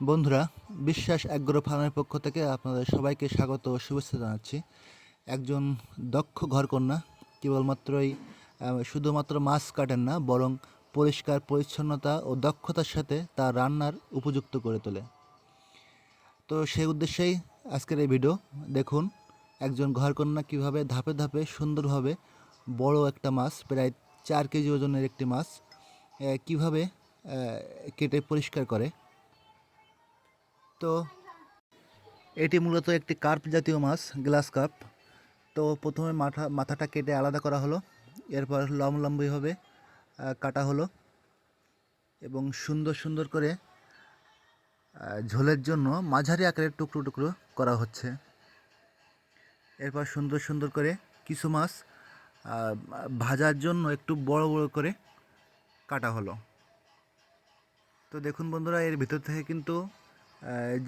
বন্ধুরা, বিশ্বাস অ্যাগ্রো ফার্মের পক্ষ থেকে আপনাদের সবাইকে স্বাগত ও শুভেচ্ছা জানাচ্ছি। একজন দক্ষ ঘরকন্যা, কেবলমাত্রই শুধুমাত্র মাছ কাটেন না, বরং পরিষ্কার, পরিচ্ছন্নতা ও দক্ষতার সাথে তা রান্নার উপযুক্ত করে তোলে। তো সেই উদ্দেশ্যেই আজকের এই ভিডিও। দেখুন, একজন ঘরকন্যা কীভাবে ধাপে ধাপে সুন্দরভাবে বড় একটা মাছ, প্রায় চার কেজি ওজনের একটি মাছ কীভাবে কেটে পরিষ্কার করে। তো এটি মূলত একটি কার্প জাতীয় মাছ, গ্লাস কার্প। তো প্রথমে মাথা, মাথাটা কেটে আলাদা করা হলো, এরপর লম্বলম্বিভাবে কাটা হলো এবং সুন্দর সুন্দর করে ঝোলের জন্য মাঝারি আকারের টুকরো টুকরো করা হচ্ছে। এরপর সুন্দর সুন্দর করে কিছু মাছ ভাজার জন্য একটু বড় বড় করে কাটা হলো। তো দেখুন বন্ধুরা, এর ভিতর থেকে কিন্তু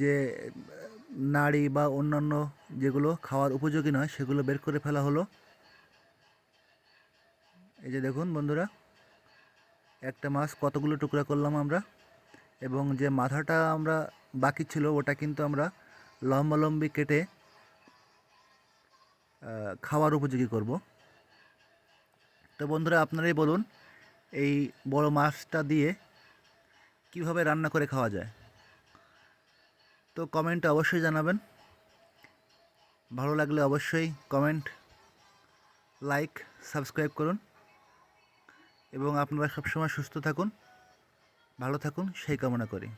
যে নাড়ি বা অন্যান্য যেগুলো খাওয়ার উপযোগী নয়, সেগুলো বের করে ফেলা হলো। এই যে দেখুন বন্ধুরা, একটা মাছ কতগুলো টুকরা করলাম আমরা, এবং যে মাথাটা আমরা বাকি ছিল, ওটা কিন্তু আমরা লম্বালম্বি কেটে খাওয়ার উপযোগী করব। তো বন্ধুরা, আপনারাই বলুন, এই বড় মাছটা দিয়ে কীভাবে রান্না করে খাওয়া যায়? তো কমেন্টে অবশ্যই জানাবেন। ভালো লাগলে অবশ্যই কমেন্ট লাইক সাবস্ক্রাইব করুন। এবং আপনারা সবসময় সুস্থ থাকুন, ভালো থাকুন, সেই কামনা করি।